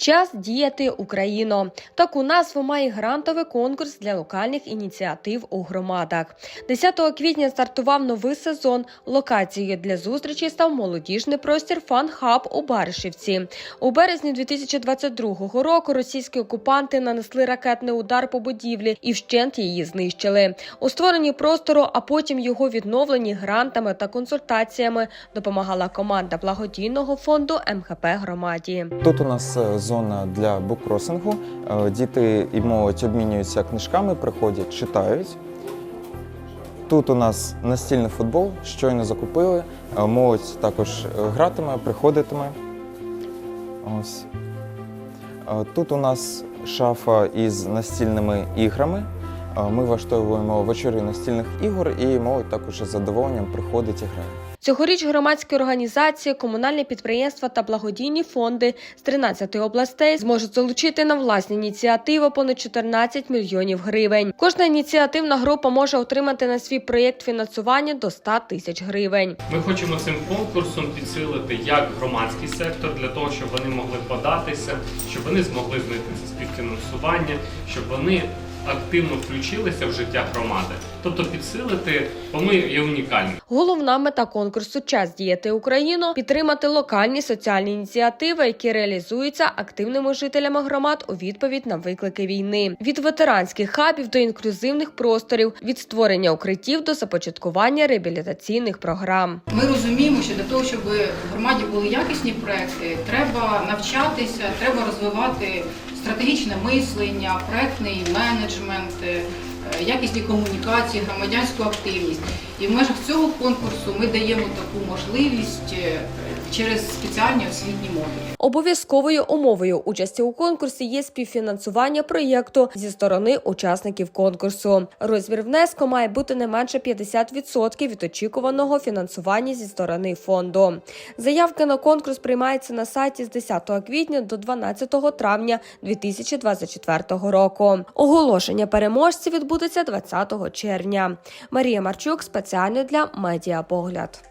Час діяти Україно. Таку назву має грантовий конкурс для локальних ініціатив у громадах. 10 квітня стартував новий сезон. Локацією для зустрічі став молодіжний простір Фан-хаб у Баришівці. У березні 2022 року російські окупанти нанесли ракетний удар по будівлі і вщент її знищили. У створенні простору, а потім його відновленні грантами та консультаціями допомагала команда благодійного фонду МХП громаді. Тут у нас е, зона для буккросингу. Е, Діти і молодь обмінюються книжками, приходять, читають. Тут у нас настільний футбол, щойно закупили. Е, Молодь також е, гратиме, приходитиме. Ось. Тут у нас шафа із настільними іграми. Ми влаштовуємо вечори настільних ігор, і молодь також із задоволенням приходить і грає. Цьогоріч громадські організації, комунальні підприємства та благодійні фонди з 13 областей зможуть залучити на власні ініціативи понад 14 мільйонів гривень. Кожна ініціативна група може отримати на свій проєкт фінансування до 100 тисяч гривень. Ми хочемо цим конкурсом підсилити як громадський сектор для того, щоб вони могли податися, щоб вони змогли знайти це співфінансування, щоб вони активно включилися в життя громади, тобто підсилити, бо ми є унікальні. Головна мета конкурсу Час діяти Україну підтримати локальні соціальні ініціативи, які реалізуються активними жителями громад у відповідь на виклики війни. Від ветеранських хабів до інклюзивних просторів, від створення укриттів до започаткування реабілітаційних програм. Ми розуміємо, що для того, щоб в громаді були якісні проекти, треба навчатися, треба розвивати стратегічне мислення, проектний менеджмент, е, якісні комунікації, громадянську активність. І в межах цього конкурсу ми даємо таку можливість е, через спеціальні освітні модулі. Обов'язковою умовою участі у конкурсі є співфінансування проєкту зі сторони учасників конкурсу. Розмір внеску має бути не менше 50% від очікуваного фінансування зі сторони фонду. Заявки на конкурс приймаються на сайті з 10 квітня до 12 травня 2024 року. Оголошення переможців відбудеться 20 червня. Марія Марчук спеціально для медіапогляд.